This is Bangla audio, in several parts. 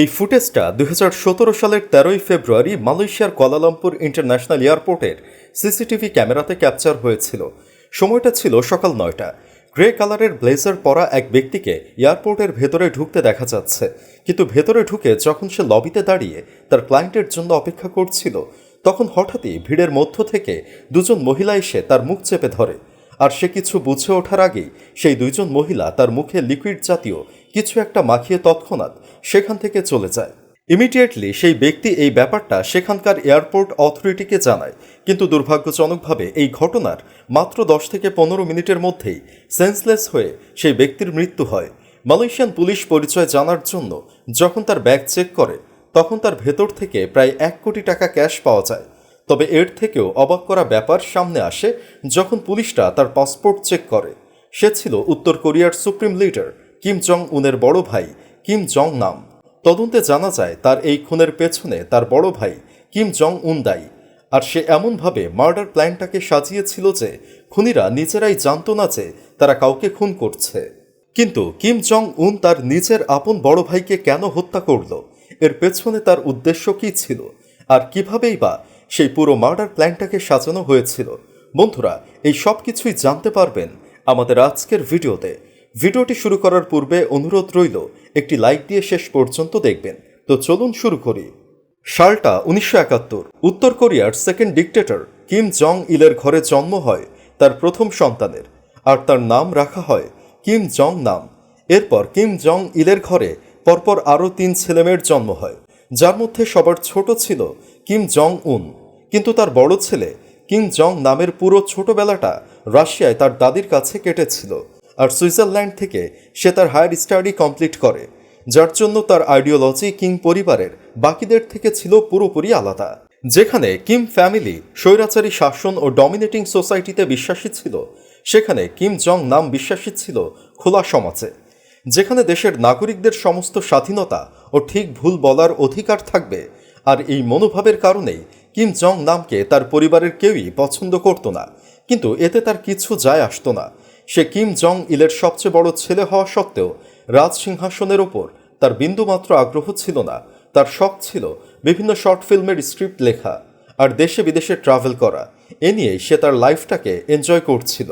এই ফুটেজটা দুই হাজার সতেরো সালের তেরোই ফেব্রুয়ারি মালয়েশিয়ার কোয়ালালামপুর ইন্টারন্যাশনাল এয়ারপোর্টের সিসিটিভি ক্যামেরাতে ক্যাপচার হয়েছিল। সময়টা ছিল সকাল নয়টা। গ্রে কালারের ব্লেজার পরা এক ব্যক্তিকে এয়ারপোর্টের ভেতরে ঢুকতে দেখা যাচ্ছে। কিন্তু ভেতরে ঢুকে যখন সে লবিতে দাঁড়িয়ে তার ক্লায়েন্টের জন্য অপেক্ষা করছিল, তখন হঠাৎই ভিড়ের মধ্য থেকে দুজন মহিলা এসে তার মুখ চেপে ধরে। আর সে কিছু বুঝে ওঠার আগেই সেই দুইজন মহিলা তার মুখে লিকুইড জাতীয় কিছু একটা মাখিয়ে তৎক্ষণাৎ সেখান থেকে চলে যায়। ইমিডিয়েটলি সেই ব্যক্তি এই ব্যাপারটা সেখানকার এয়ারপোর্ট অথরিটিকে জানায়, কিন্তু দুর্ভাগ্যজনকভাবে এই ঘটনার মাত্র দশ থেকে পনেরো মিনিটের মধ্যেই সেন্সলেস হয়ে সেই ব্যক্তির মৃত্যু হয়। মালয়েশিয়ান পুলিশ পরিচয় জানার জন্য যখন তার ব্যাগ চেক করে, তখন তার ভেতর থেকে প্রায় এক কোটি টাকা ক্যাশ পাওয়া যায়। তবে এর থেকেও অবাক করা ব্যাপার সামনে আসে যখন পুলিশরা তার পাসপোর্ট চেক করে। সে ছিল উত্তর কোরিয়ার সুপ্রিম লিডার কিম জং উনের বড় ভাই কিম জং নাম তদন্তে জানা যায়, তার এই খুনের পেছনে তার বড় ভাই কিম জং উন দায়ী। আর সে এমনভাবে মার্ডার প্ল্যানটাকে সাজিয়েছিল যে, খুনিরা নিজেরাই জানতো না যে, তারা কাউকে খুন করছে। কিন্তু কিম জং উন তার নিজের আপন বড় ভাইকে কেন হত্যা করল? এর পেছনে তার উদ্দেশ্য কী ছিল? আর কিভাবেই বা সেই পুরো মার্ডার প্ল্যানটাকে সাজানো হয়েছিল? বন্ধুরা, এই সব কিছুই জানতে পারবেন আমাদের আজকের ভিডিওতে। ভিডিওটি শুরু করার পূর্বে অনুরোধ রইল, একটি লাইক দিয়ে শেষ পর্যন্ত দেখবেন। তো চলুন শুরু করি। সালটা উনিশশো একাত্তর। উত্তর কোরিয়ার সেকেন্ড ডিকটেটর কিম জং ইলের ঘরে জন্ম হয় তার প্রথম সন্তানের, আর তার নাম রাখা হয় কিম জং নাম এরপর কিম জং ইলের ঘরে পরপর আরও তিন ছেলেমেয়ের জন্ম হয়, যার মধ্যে সবার ছোট ছিল কিম জং উন কিন্তু তার বড় ছেলে কিম জং নামের পুরো ছোটবেলাটা রাশিয়ায় তার দাদির কাছে কেটেছিল। আর সুইজারল্যান্ড থেকে সে তার হায়ার স্টাডি কমপ্লিট করে, যার জন্য তার আইডিওলজি কিং পরিবারের বাকিদের থেকে ছিল পুরোপুরি আলাদা, যেখানে কিম ফ্যামিলি স্বৈরাচারী শাসন ও ডমিনেটিং সোসাইটিতে বিশ্বাসী ছিল, সেখানে কিম জং নাম বিশ্বাসী ছিল খোলা সমাজে, যেখানে দেশের নাগরিকদের সমস্ত স্বাধীনতা ও ঠিক ভুল বলার অধিকার থাকবে, আর এই মনোভাবের কারণেই কিম জং নামকে তার পরিবারের কেউই পছন্দ করত না, কিন্তু এতে তার কিছু যায় আসতো না সে কিম জং ইলের সবচেয়ে বড় ছেলে হওয়া সত্ত্বেও রাজ সিংহাসনের ওপর তার বিন্দুমাত্র আগ্রহ ছিল না। তার শখ ছিল বিভিন্ন শর্ট ফিল্মের স্ক্রিপ্ট লেখা আর দেশে বিদেশে ট্রাভেল করা। এ নিয়েই সে তার লাইফটাকে এনজয় করছিল।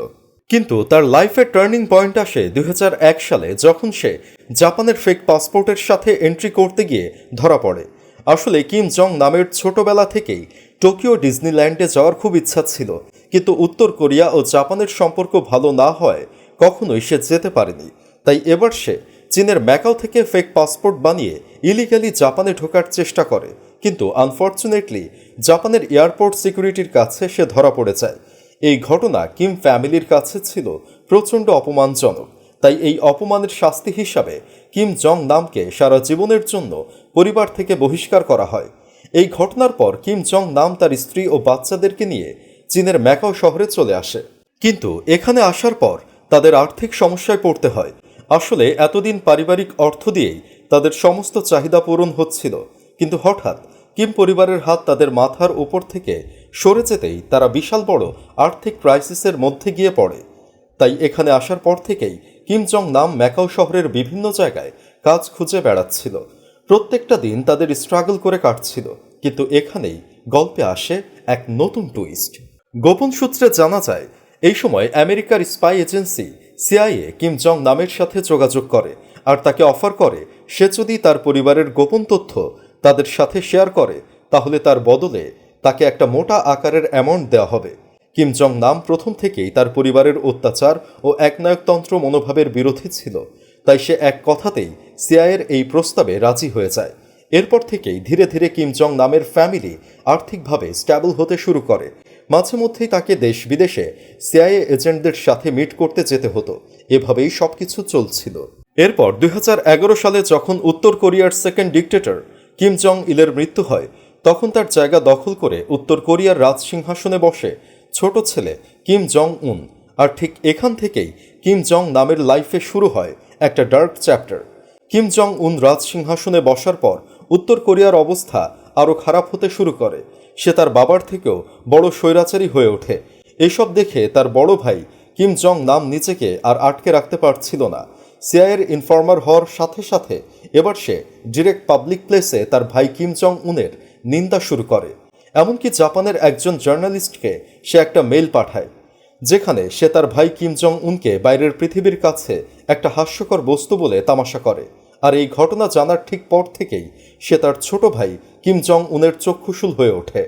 কিন্তু তার লাইফের টার্নিং পয়েন্ট আসে দু হাজার এক সালে যখন সে জাপানের ফেক পাসপোর্টের সাথে এন্ট্রি করতে গিয়ে ধরা পড়ে। আসলে কিম জং নামের ছোটবেলা থেকেই টোকিও ডিজনিল্যান্ডে যাওয়ার খুব ইচ্ছা ছিল। কিন্তু উত্তর কোরিয়া ও জাপানের সম্পর্ক ভালো না হয়, কখনোই সে যেতে পারেনি। তাই এবার সে চীনের ম্যাকাও থেকে ফেক পাসপোর্ট বানিয়ে ইলিগালি জাপানে ঢোকার চেষ্টা করে। কিন্তু আনফর্চুনেটলি জাপানের এয়ারপোর্ট সিকিউরিটির কাছে সে ধরা পড়ে যায়। এই ঘটনা কিম ফ্যামিলির কাছে ছিল প্রচণ্ড অপমানজনক। তাই এই অপমানের শাস্তি হিসাবে কিম জং নামকে সারা জীবনের জন্য পরিবার থেকে বহিষ্কার করা হয়। এই ঘটনার পর কিম জং নাম তার স্ত্রী ও বাচ্চাদেরকে নিয়ে চীনের ম্যাকাও শহরে চলে আসে। কিন্তু এখানে আসার পর তাদের আর্থিক সমস্যায় পড়তে হয়। আসলে এতদিন পারিবারিক অর্থ দিয়েই তাদের সমস্ত চাহিদা পূরণ হচ্ছিল। কিন্তু হঠাৎ কিম পরিবারের হাত তাদের মাথার উপর থেকে সরে যেতেই তারা বিশাল বড় আর্থিক ক্রাইসিসের মধ্যে গিয়ে পড়ে। তাই এখানে আসার পর থেকেই কিম জং নাম ম্যাকাও শহরের বিভিন্ন জায়গায় কাজ খুঁজে বেড়াচ্ছিল। প্রত্যেকটা দিন তাদের স্ট্রাগল করে কাটছিল। কিন্তু এখানেই গল্পে আসে এক নতুন টুইস্ট। গোপন সূত্রে জানা যায়, এই সময় আমেরিকার spy agency CIA Kim Jong নামের সাথে যোগাযোগ করে আর তাকে অফার করে সে যদি তার পরিবারের গোপন তথ্য তাদের সাথে শেয়ার করে, তাহলে তার বদলে তাকে একটা মোটা আকারের অ্যামাউন্ট দেওয়া হবে। কিম জং নাম প্রথম থেকেই তার পরিবারের অত্যাচার ও একনায়কতন্ত্র মনোভাবের বিরোধী ছিল, তাই সে এক কথাতেই সিআইয়ের এই প্রস্তাবে রাজি হয়ে যায়। এরপর থেকেই ধীরে ধীরে কিম জং নামের ফ্যামিলি আর্থিকভাবে স্ট্যাবল হতে শুরু করে মাঝে মধ্যেই তাকে দেশ বিদেশে সিআইএ এজেন্টদের সাথে মিট করতে যেতে হতো। এভাবেই সবকিছু চলছিল। এরপর দুই হাজার এগারো সালে যখন উত্তর কোরিয়ার সেকেন্ড ডিকটেটর কিম জং ইলের মৃত্যু হয়, তখন তার জায়গা দখল করে উত্তর কোরিয়ার রাজ সিংহাসনে বসে ছোট ছেলে কিম জং উন আর ঠিক এখান থেকেই কিম জং নামের লাইফে শুরু হয় একটা ডার্ক চ্যাপ্টার। কিম জং উন রাজ সিংহাসনে বসার পর উত্তর কোরিয়ার অবস্থা আরও খারাপ হতে শুরু করে। সে তার বাবার থেকেও বড় স্বৈরাচারী হয়ে ওঠে। এসব দেখে তার বড় ভাই কিম জং নাম নিজেকে আর আটকে রাখতে পারছিল না। সিআইয়ের ইনফর্মার হওয়ার সাথে সাথে এবার সে ডিরেক্ট পাবলিক প্লেসে তার ভাই কিম জং উনের নিন্দা শুরু করে। এমনকি জাপানের একজন জার্নালিস্টকে সে একটা মেল পাঠায়, যেখানে সে তার ভাই কিম জং উনকে বাইরের পৃথিবীর কাছে একটা হাস্যকর বস্তু বলে তামাশা করে। আর এই ঘটনা জানার ঠিক পর থেকেই সে তার ছোট ভাই কিম জং উনের চক্ষুশূল হয়ে ওঠে।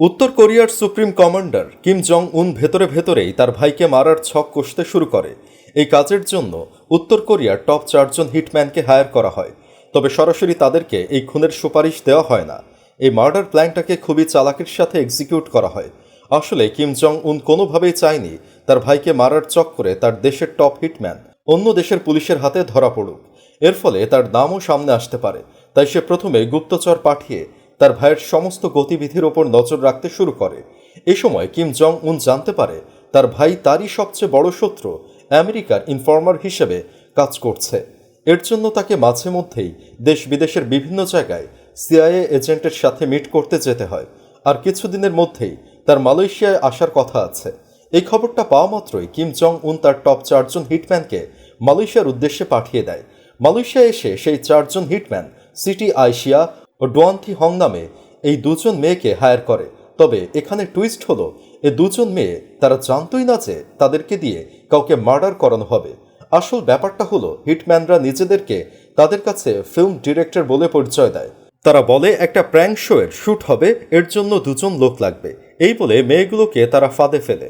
উত্তর কোরিয়ার সুপ্রিম কমান্ডার কিম জং উন ভেতরে ভেতরেই তার ভাইকে মারার ছক কষতে শুরু করে। এই কাজের জন্য উত্তর কোরিয়ার টপ চারজন হিটম্যানকে হায়ার করা হয়। তবে সরাসরি তাদেরকে এই খুনের সুপারিশ দেওয়া হয় না। এই মার্ডার প্ল্যানটাকে খুবই চালাকির সাথে এক্সিকিউট করা হয়। আসলে কিম জং উন কোনোভাবেই চায়নি তার ভাইকে মারার চক্করে তার দেশের টপ হিটম্যান, অন্য দেশের পুলিশের হাতে ধরা পড়ুক। এর ফলে তার নামও সামনে আসতে পারে। তাই সে প্রথমে গুপ্তচর পাঠিয়ে তার ভাইয়ের সমস্ত গতিবিধির ওপর নজর রাখতে শুরু করে। এ সময় কিম জং উন জানতে পারে তার ভাই তারই সবচেয়ে বড় শত্রু আমেরিকার ইনফর্মার হিসেবে কাজ করছে। এর জন্য তাকে মাঝে মধ্যেই দেশ বিদেশের বিভিন্ন জায়গায় সিআইএ এজেন্টের সাথে মিট করতে যেতে হয়। আর কিছুদিনের মধ্যেই তার মালয়েশিয়ায় আসার কথা আছে। এই খবরটা পাওয়া মাত্রই কিম জং উন তার টপ চারজন হিটম্যানকে মালয়েশিয়ার উদ্দেশ্যে পাঠিয়ে দেয়। মালয়েশিয়া এসে সেই চারজন হিটম্যান, সিটি আইশিয়া ও ডোয়ান্থি হং নামে এই দুজন মেয়েকে হায়ার করে। তবে এখানে টুইস্ট হলো, এ দুজন মেয়ে তারা জানতই না যে তাদেরকে দিয়ে কাউকে মার্ডার করানো হবে। আসল ব্যাপারটা হলো, হিটম্যানরা নিজেদেরকে তাদের কাছে ফিল্ম ডিরেক্টর বলে পরিচয় দেয়। তারা বলে, একটা প্র্যাঙ্ক শো এর শ্যুট হবে, এর জন্য দুজন লোক লাগবে। এই বলে মেয়েগুলোকে তারা ফাঁদে ফেলে।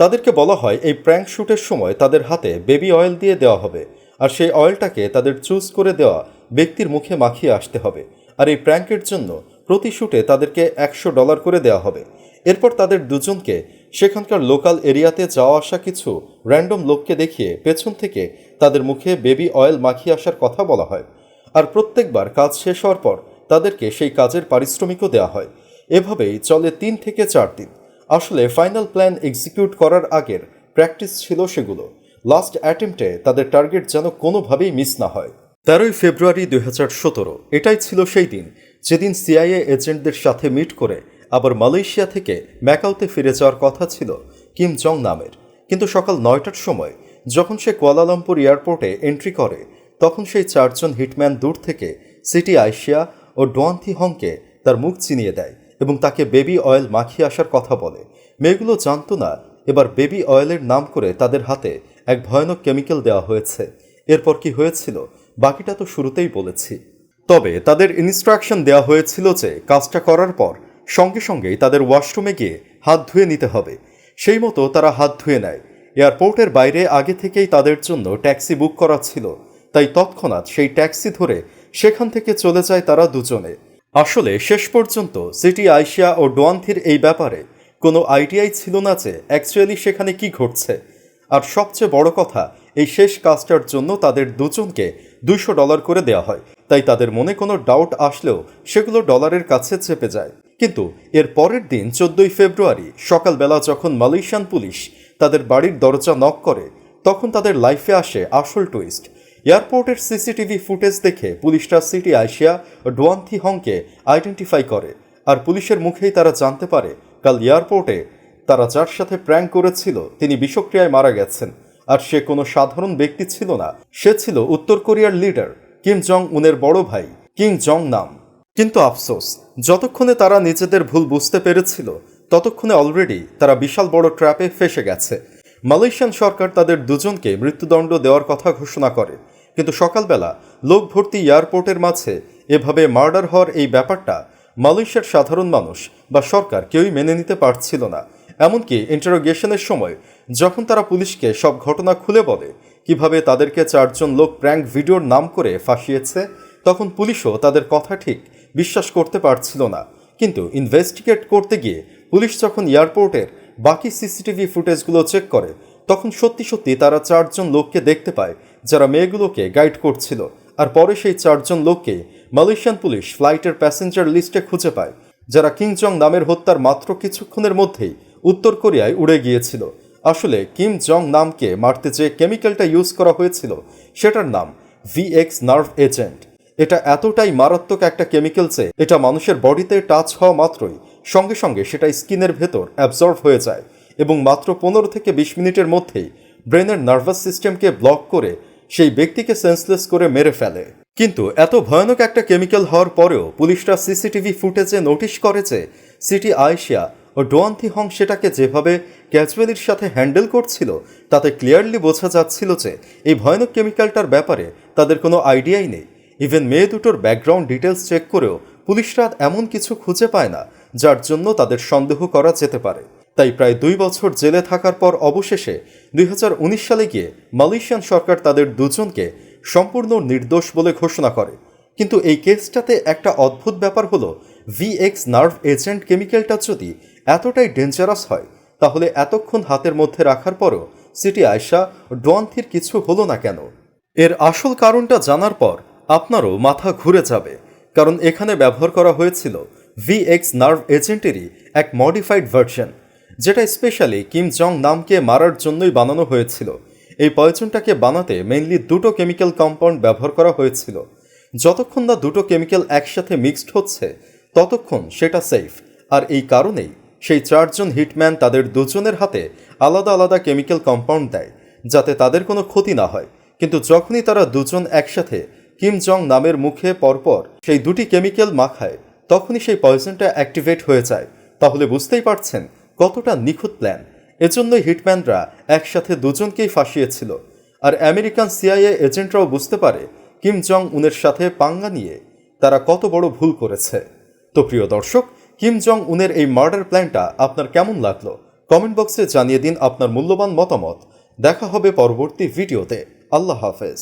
তাদেরকে বলা হয়, এই প্র্যাঙ্ক শ্যুটের সময় তাদের হাতে বেবি অয়েল দিয়ে দেওয়া হবে। আর সেই অয়েলটাকে তাদের চুজ করে দেওয়া ব্যক্তির মুখে মাখিয়ে আসতে হবে। আর এই প্র্যাঙ্কের জন্য প্রতি শ্যুটে তাদেরকে একশো ডলার করে দেওয়া হবে। এরপর তাদের দুজনকে সেখানকার লোকাল এরিয়াতে যাওয়া আসা কিছু র্যান্ডম লোককে দেখিয়ে পেছন থেকে তাদের মুখে বেবি অয়েল মাখিয়ে আসার কথা বলা হয়। আর প্রত্যেকবার কাজ শেষ হওয়ার পর তাদেরকে সেই কাজের পারিশ্রমিকও দেওয়া হয়। এভাবেই চলে তিন থেকে চার দিন। আসলে ফাইনাল প্ল্যান এক্সিকিউট করার আগের প্র্যাকটিস ছিল সেগুলো। লাস্ট অ্যাটেম্পটে তাদের টার্গেট যেন কোনোভাবেই মিস না হয়। তেরোই ফেব্রুয়ারি দুই হাজার সতেরো, এটাই ছিল সেই দিন যেদিন সিআইএ এজেন্টদের সাথে মিট করে আবার মালয়েশিয়া থেকে ম্যাকাউতে ফিরে যাওয়ার কথা ছিল কিম জং নামের। কিন্তু সকাল নয়টার সময় যখন সে কুয়ালালামপুর এয়ারপোর্টে এন্ট্রি করে, তখন সেই চারজন হিটম্যান দূর থেকে সিটি আইশিয়া ও ডোয়ান্থি হংকে তার মুখ চিনিয়ে দেয় এবং তাকে বেবি অয়েল মাখিয়ে আসার কথা বলে। মেয়েগুলো জানতো না, এবার বেবি অয়েলের নাম করে তাদের হাতে এক ভয়ানক কেমিক্যাল দেওয়া হয়েছে। এরপর কি হয়েছিল, বাকিটা তো শুরুতেই বলেছি। তবে তাদের ইনস্ট্রাকশন দেওয়া হয়েছিল যে, কাজটা করার পর সঙ্গে সঙ্গেই তাদের ওয়াশরুমে গিয়ে হাত ধুয়ে নিতে হবে। সেই মতো তারা হাত ধুয়ে নেয়। এয়ারপোর্টের বাইরে আগে থেকেই তাদের জন্য ট্যাক্সি বুক করা ছিল। তাই তৎক্ষণাৎ সেই ট্যাক্সি ধরে সেখান থেকে চলে যায় তারা দুজনে। আসলে শেষ পর্যন্ত সিটি আইশিয়া ও ডোয়ান্থির এই ব্যাপারে কোনো আইডিয়াই ছিল না যে অ্যাকচুয়ালি সেখানে কি ঘটছে। আর সবচেয়ে বড় কথা, এই শেষ কাজটার জন্য তাদের দুজনকে দুইশো ডলার করে দেওয়া হয়। তাই তাদের মনে কোনো ডাউট আসলেও সেগুলো ডলারের কাছে চেপে যায়। কিন্তু এর পরের দিন চোদ্দই ফেব্রুয়ারি সকালবেলা যখন মালয়েশিয়ান পুলিশ তাদের বাড়ির দরজা নক করে, তখন তাদের লাইফে আসে আসল টুইস্ট এয়ারপোর্টের সিসিটিভি ফুটেজ দেখে পুলিশরা সিটি আইশিয়া ও ডোয়ান্থি হংকে আইডেন্টিফাই করে। আর পুলিশের মুখেই তারা জানতে পারে, কাল এয়ারপোর্টে তারা যার সাথে প্র্যাঙ্ক করেছিল, তিনি বিষক্রিয়ায় মারা গেছেন। আর সে কোনো সাধারণ ব্যক্তি ছিল না। সে ছিল উত্তর কোরিয়ার লিডার, কিম জং উনের বড় ভাই, কিং জং নাম কিন্তু আফসোস, যতক্ষণে তারা নিজেদের ভুল বুঝতে পেরেছিল, ততক্ষণে অলরেডি তারা বিশাল বড় ট্র্যাপে ফেসে গেছে। মালয়েশিয়ান সরকার তাদের দুজনকে মৃত্যুদণ্ড দেওয়ার কথা ঘোষণা করে। কিন্তু সকালবেলা লোক ভর্তি এয়ারপোর্টের মাঝে এভাবে মার্ডার হওয়ার এই ব্যাপারটা মালয়েশিয়ার সাধারণ মানুষ বা সরকার কেউই মেনে নিতে পারছিল না। এমনকি ইন্টারোগেশনের সময়, যখন তারা পুলিশকে সব ঘটনা খুলে বলে, কীভাবে তাদেরকে চারজন লোক প্র্যাঙ্ক ভিডিওর নাম করে ফাঁসিয়েছে, তখন পুলিশও তাদের কথা ঠিক বিশ্বাস করতে পারছিল না। কিন্তু ইনভেস্টিগেট করতে গিয়ে পুলিশ যখন এয়ারপোর্টের বাকি সিসিটিভি ফুটেজগুলো চেক করে, তখন সত্যি সত্যি তারা চারজন লোককে দেখতে পায়, যারা মেয়েগুলোকে গাইড করছিল। আর পরে সেই চারজন লোককে মালয়েশিয়ান পুলিশ ফ্লাইটের প্যাসেঞ্জার লিস্টে খুঁজে পায়, যারা কিংজং নামের হত্যার মাত্র কিছুক্ষণের মধ্যেই উত্তর কোরিয়ায় উড়ে গিয়েছিল। আসলে কিম জং নামকে মারতে যে কেমিক্যালটা ইউজ করা হয়েছিল, সেটার নাম ভিএক্স নার্ভ এজেন্ট। এটা এতটাই মারাত্মক একটা কেমিক্যাল যে এটা মানুষের বডিতে টাচ হওয়া মাত্রই সঙ্গে সঙ্গে সেটা স্কিনের ভেতর অ্যাবজর্ভ হয়ে যায় এবং মাত্র পনেরো থেকে বিশ মিনিটের মধ্যেই ব্রেনের নার্ভাস সিস্টেমকে ব্লক করে সেই ব্যক্তিকে সেন্সলেস করে মেরে ফেলে। কিন্তু এত ভয়ানক একটা কেমিক্যাল হওয়ার পরেও পুলিশরা সিসিটিভি ফুটেজে নোটিশ করে যে সিটি আয়েশিয়া ডোয়ান্থি হং সেটাকে যেভাবে ক্যাজুয়ালির সাথে হ্যান্ডেল করছিল, তাতে ক্লিয়ারলি বোঝা যাচ্ছিল যে এই ভয়ানক কেমিক্যালটার ব্যাপারে তাদের কোনো আইডিয়াই নেই। ইভেন মেয়ে দুটোর ব্যাকগ্রাউন্ড ডিটেলস চেক করেও পুলিশরা এমন কিছু খুঁজে পায় না, যার জন্য তাদের সন্দেহ করা যেতে পারে। তাই প্রায় দুই বছর জেলে থাকার পর অবশেষে দুই হাজার উনিশ সালে গিয়ে মালয়েশিয়ান সরকার তাদের দুজনকে সম্পূর্ণ নির্দোষ বলে ঘোষণা করে। কিন্তু এই কেসটাতে একটা অদ্ভুত ব্যাপার হলো ভিএক্স নার্ভ এজেন্ট কেমিক্যালটা যদি এতটাই ডেঞ্জারাস হয়, তাহলে এতক্ষণ হাতের মধ্যে রাখার পরও সিটি আয়সা ডোয়ান্থির কিছু হলো না কেন? এর আসল কারণটা জানার পর আপনারও মাথা ঘুরে যাবে, কারণ এখানে ব্যবহার করা হয়েছিল ভিএক্স নার্ভ এজেন্টেরই এক মডিফাইড ভার্সন যেটা স্পেশালি কিম জং নামকে মারার জন্যই বানানো হয়েছিল। এই পয়জনটাকে বানাতে মেইনলি দুটো কেমিক্যাল কম্পাউন্ড ব্যবহার করা হয়েছিল। যতক্ষণ না দুটো কেমিক্যাল একসাথে মিক্সড হচ্ছে, ততক্ষণ সেটা সেফ আর এই কারণেই সেই চারজন হিটম্যান তাদের দুজনের হাতে আলাদা আলাদা কেমিক্যাল কম্পাউন্ড দেয়, যাতে তাদের কোনো ক্ষতি না হয়। কিন্তু যখনই তারা দুজন একসাথে কিম জং নামের মুখে পরপর সেই দুটি কেমিক্যাল মাখায়, তখনই সেই পয়জনটা অ্যাক্টিভেট হয়ে যায়। তাহলে বুঝতেই পারছেন কতটা নিখুঁত প্ল্যান। এজন্যই হিটম্যানরা একসাথে দুজনকেই ফাঁসিয়েছিল। আর আমেরিকান সিআইএ এজেন্টরাও বুঝতে পারে কিম জং উনের সাথে পাঙ্গা নিয়ে তারা কত বড় ভুল করেছে। তো প্রিয় দর্শক কিম জং উনের এই মার্ডার প্ল্যানটা আপনার কেমন লাগল? কমেন্ট বক্সে জানিয়ে দিন আপনার মূল্যবান মতামত। দেখা হবে পরবর্তী ভিডিওতে আল্লাহ হাফেজ।